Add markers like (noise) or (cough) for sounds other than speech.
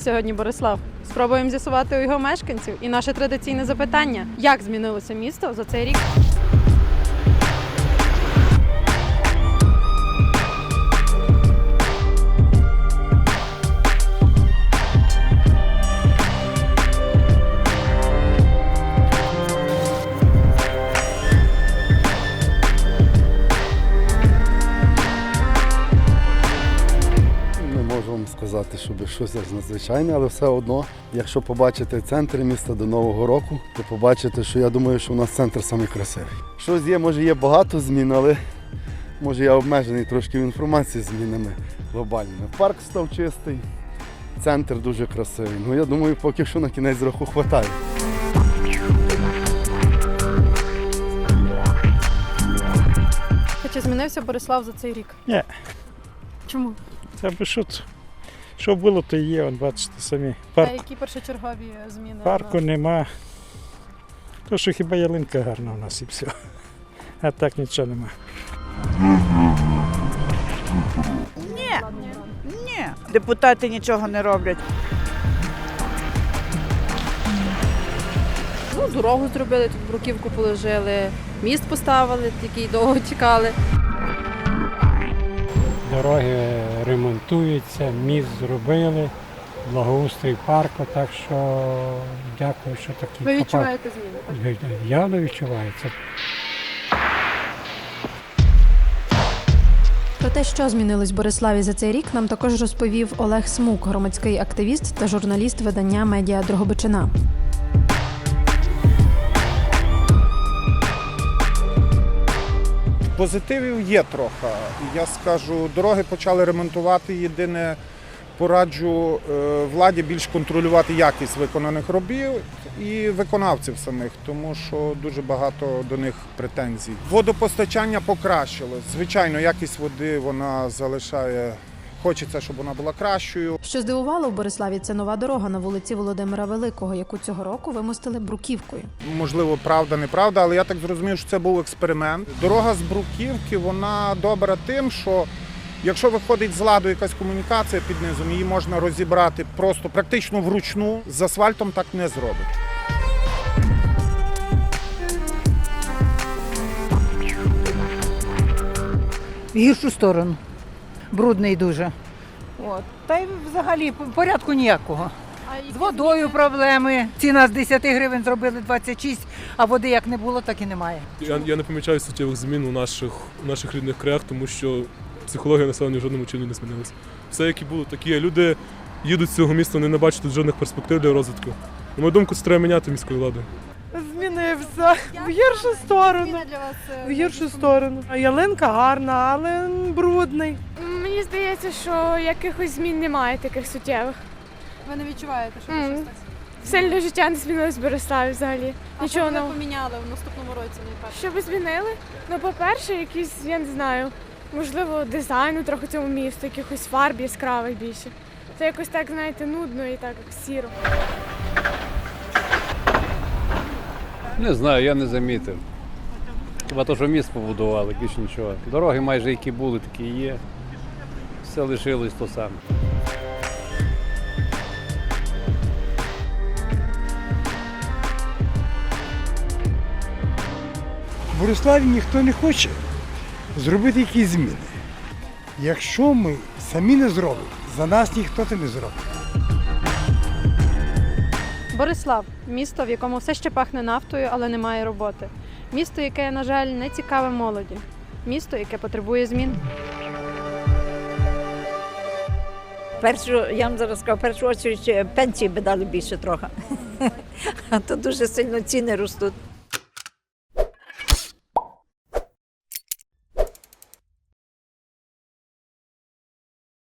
сьогодні Борислав? Спробуємо з'ясувати у його мешканців. І наше традиційне запитання: як змінилося місто за цей рік? Сказати, щоб щось надзвичайне, але все одно, якщо побачите центр міста до Нового року, то побачите, що я думаю, що у нас центр самий красивий. Щось є, може є багато змін, але може я обмежений трошки в інформації змінами глобальними. Парк став чистий, центр дуже красивий. Ну я думаю, поки що на кінець року хватає. Чи змінився Борислав за цей рік? Ні. Чому? Це би що, т- що було, то є, от бачите самі. А які першочергові зміни? парку нема. То, що хіба ялинка гарна у нас і все. А так нічого нема. Ні, депутати нічого не роблять. Ну, дорогу зробили, тут бруківку положили, міст поставили, який довго чекали. Дороги ремонтуються, міст зробили, благоустрій парку, так що дякую, що такі Ви відчуваєте зміни? так? Я не відчуваю це. Про те, що змінилось в Бориславі за цей рік, нам також розповів Олег Смук, громадський активіст та журналіст видання медіа Дрогобичина. Позитивів є трохи. Я скажу, дороги почали ремонтувати. Єдине пораджу е, владі більш контролювати якість виконаних робіт і виконавців самих, тому що дуже багато до них претензій. Водопостачання покращилось. Звичайно, якість води вона залишає. Хочеться, щоб вона була кращою. Що здивувало в Бориславі, це нова дорога на вулиці Володимира Великого, яку цього року вимостили бруківкою. Можливо, правда, неправда, але я так зрозумів, що це був експеримент. Дорога з Бруківки, вона добра тим, що якщо виходить з ладу якась комунікація під низом, її можна розібрати просто практично вручну. З асфальтом так не зробить. в гіршу сторону. Брудний дуже. От. Та й взагалі порядку ніякого. З водою проблеми. Ціна з 10 гривень зробили 26, а води як не було, так і немає. Я, я не помічаю суттєвих змін у наших, у наших рідних краях, тому що психологія населення в жодному чині не змінилася. Все, як і було, такі є. Люди їдуть з цього міста, не не бачать тут жодних перспектив для розвитку. На мою думку, це треба міняти міською владою. Змінився в гіршу сторону. В гіршу сторону. Ялинка гарна, але брудний. Мені здається, що якихось змін немає таких суттєвих. Ви не відчуваєте, що Мгм. щось так? Сильно життя не змінилось в Бориславі взагалі. А Нічого що б ви нового. поміняли в наступному році найперше? Що би змінили? Ну, по-перше, якісь, я не знаю, можливо, дизайну трохи цьому місту, якихось фарб яскравих більше. Це якось так, знаєте, нудно і так сіро. Не знаю, я не замітив. Хіба то, що міст побудували, більше нічого. Дороги майже які були, такі і є. Все лишилось то саме. В Бориславі ніхто не хоче зробити якісь зміни. Якщо ми самі не зробимо, за нас ніхто це не зробить. Борислав місто, в якому все ще пахне нафтою, але немає роботи. Місто, яке, на жаль, не цікаве молоді. Місто, яке потребує змін. Першу, я вам зараз кажу, першу очередь пенсії би дали більше трохи. (laughs) А то дуже сильно ціни ростуть.